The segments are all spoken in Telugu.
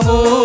amor.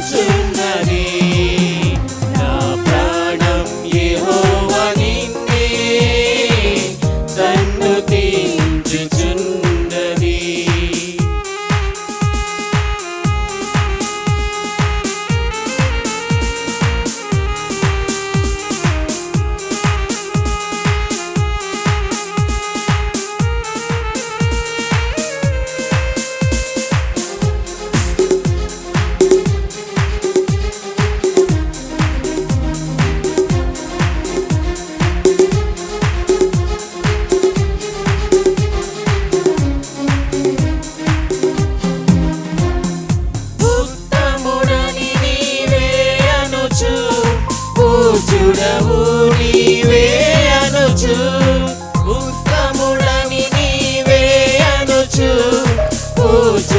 fortune ధన్యుడవు నీవే అనుచు. ఉత్తముడని నీవే అనుచు. పూజ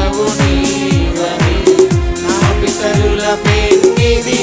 ప్రభువు నా పితరుల పేరు ఇది